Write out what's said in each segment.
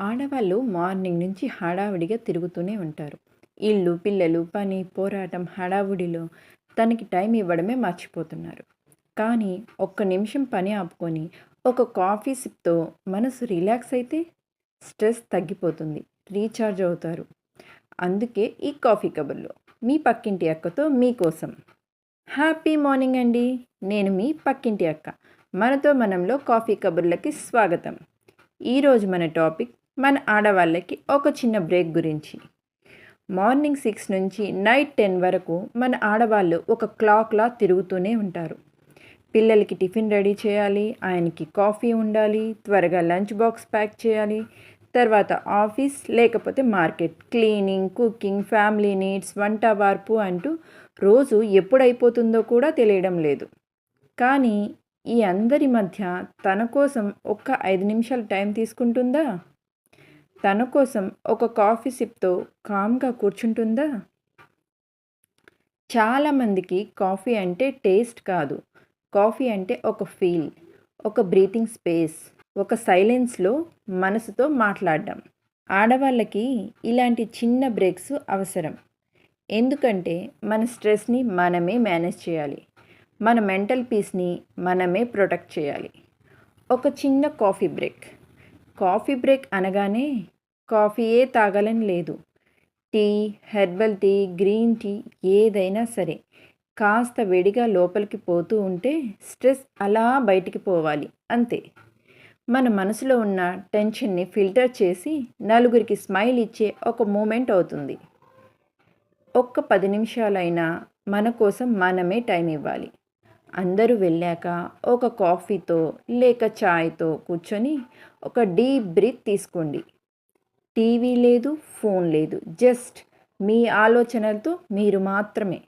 ఆడవాళ్ళు మార్నింగ్ నుంచి హడావిడిగా తిరుగుతూనే ఉంటారు. ఇల్లు పిల్లలు పని పోరాటం హడావుడిలో తనకి టైం ఇవ్వడమే మర్చిపోతున్నారు. కానీ ఒక్క నిమిషం పని ఆపుకొని ఒక కాఫీ సిప్తో మనసు రిలాక్స్ అయితే స్ట్రెస్ తగ్గిపోతుంది రీఛార్జ్ అవుతారు. అందుకే ఈ కాఫీ కబుర్లో మీ పక్కింటి అక్కతో మీకోసం. హ్యాపీ మార్నింగ్ అండి. నేను మీ పక్కింటి అక్క. మనతో మనంలో కాఫీ కబుర్లకి స్వాగతం. ఈరోజు మన టాపిక్ మన ఆడవాళ్ళకి ఒక చిన్న బ్రేక్ గురించి. మార్నింగ్ సిక్స్ నుంచి నైట్ టెన్ వరకు మన ఆడవాళ్ళు ఒక క్లాక్లా తిరుగుతూనే ఉంటారు. పిల్లలకి టిఫిన్ రెడీ చేయాలి ఆయనకి కాఫీ ఉండాలి త్వరగా లంచ్ బాక్స్ ప్యాక్ చేయాలి తర్వాత ఆఫీస్ లేకపోతే market. Cleaning cooking family needs వంట వార్పు అంటూ రోజు ఎప్పుడైపోతుందో కూడా తెలియడం లేదు. కానీ ఈ అందరి మధ్య తన కోసం ఒక్క ఐదు నిమిషాలు టైం తీసుకుంటుందా? తన కోసం ఒక కాఫీ సిప్తో కామ్గా కూర్చుంటుందా? చాలామందికి కాఫీ అంటే టేస్ట్ కాదు. కాఫీ అంటే ఒక ఫీల్ ఒక బ్రీతింగ్ స్పేస్ ఒక సైలెన్స్లో మనసుతో మాట్లాడడం. ఆడవాళ్ళకి ఇలాంటి చిన్న బ్రేక్స్ అవసరం. ఎందుకంటే మన స్ట్రెస్ని మనమే మేనేజ్ చేయాలి. మన మెంటల్ పీస్ని మనమే ప్రొటెక్ట్ చేయాలి. ఒక చిన్న కాఫీ బ్రేక్. కాఫీ బ్రేక్ అనగానే కాఫీయే తాగాలని లేదు. Tea herbal tea green tea ఏదైనా సరే. కాస్త వేడిగా లోపలికి పోతూ ఉంటే స్ట్రెస్ అలా బయటికి పోవాలి. అంతే. మన మనసులో ఉన్న టెన్షన్ని ఫిల్టర్ చేసి నలుగురికి స్మైల్ ఇచ్చే ఒక మూమెంట్ అవుతుంది. ఒక్క పది నిమిషాలైనా మన కోసం మనమే టైం ఇవ్వాలి. అందరూ వెళ్ళాక ఒక కాఫీతో లేక చాయ్తో కూర్చొని ఒక డీప్ బ్రీత్ తీసుకోండి. టీవీ లేదు ఫోన్ లేదు జస్ట్ మీ ఆలోచనలతో మీరు మాత్రమే.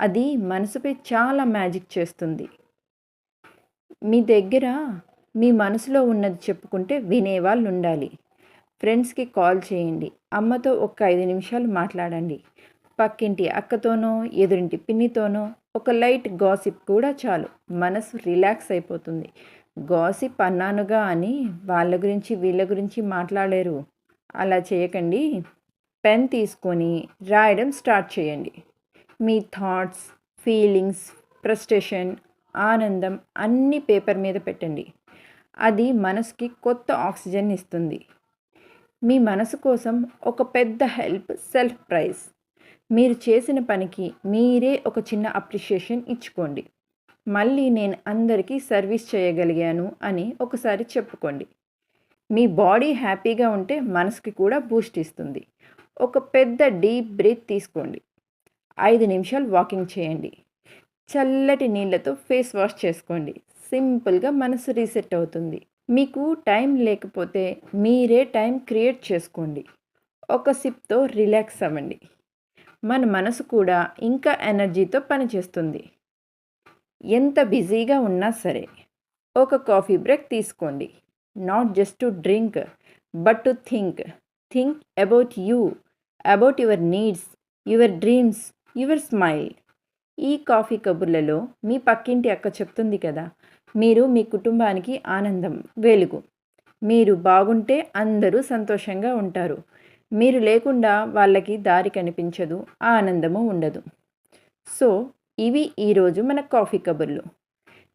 అది మనసుపై చాలా మ్యాజిక్ చేస్తుంది. మీ దగ్గర మీ మనసులో ఉన్నది చెప్పుకుంటే వినేవాళ్ళు ఉండాలి ఫ్రెండ్స్కి కాల్ చేయండి. అమ్మతో ఒక ఐదు నిమిషాలు మాట్లాడండి. పక్కింటి అక్కతోనో ఎదురింటి పిన్నితోనో ఒక లైట్ గాసిప్ కూడా చాలు. మనసు రిలాక్స్ అయిపోతుంది. గాసిప్ అన్నానుగా అని వాళ్ళ గురించి వీళ్ళ గురించి మాట్లాడలేరు. అలా చేయకండి. పెన్ తీసుకొని రాయడం స్టార్ట్ చేయండి. మీ థాట్స్ ఫీలింగ్స్ ఫ్రస్ట్రేషన్ ఆనందం అన్నీ పేపర్ మీద పెట్టండి. అది మనసుకి కొత్త ఆక్సిజన్ ఇస్తుంది. మీ మనసు కోసం ఒక పెద్ద హెల్ప్ సెల్ఫ్ ప్రైజ్. మీరు చేసిన పనికి మీరే ఒక చిన్న అప్రిషియేషన్ ఇచ్చుకోండి. మళ్ళీ నేను అందరికీ సర్వీస్ చేయగలిగాను అని ఒకసారి చెప్పుకోండి. మీ బాడీ హ్యాపీగా ఉంటే మనసుకి కూడా బూస్ట్ ఇస్తుంది. ఒక పెద్ద డీప్ బ్రీత్ తీసుకోండి. ఐదు నిమిషాలు వాకింగ్ చేయండి. చల్లటి నీళ్ళతో ఫేస్ వాష్ చేసుకోండి. సింపుల్గా మనసు రీసెట్ అవుతుంది. మీకు టైం లేకపోతే మీరే టైం క్రియేట్ చేసుకోండి. ఒక సిప్తో రిలాక్స్ అవ్వండి. మన మనసు కూడా ఇంకా ఎనర్జీతో పనిచేస్తుంది. ఎంత బిజీగా ఉన్నా సరే ఒక కాఫీ బ్రేక్ తీసుకోండి. Not just to drink but to think think about you about your needs your dreams your smile ఈ కాఫీ కబుర్లలో మీ పక్కింటి అక్క చెప్తుంది కదా మీరు మీ కుటుంబానికి ఆనందం వెలుగు. మీరు బాగుంటే అందరూ సంతోషంగా ఉంటారు. మీరు లేకుండా వాళ్ళకి దారి కనిపించదు ఆనందము ఉండదు. సో ఇవి ఈరోజు మన కాఫీ కబుర్లు.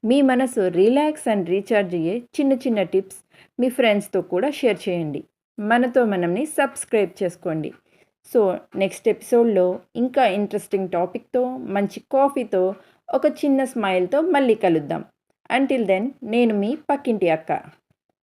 మీ మనసు రిలాక్స్ అండ్ రీఛార్జ్ అయ్యే చిన్న చిన్న టిప్స్ మీ ఫ్రెండ్స్తో కూడా షేర్ చేయండి. మనతో మనల్ని సబ్స్క్రైబ్ చేసుకోండి. సో నెక్స్ట్ ఎపిసోడ్లో ఇంకా ఇంట్రెస్టింగ్ టాపిక్తో మంచి కాఫీతో ఒక చిన్న స్మైల్తో మళ్ళీ కలుద్దాం. అంటిల్ దెన్ నేను మీ పక్కింటి అక్క.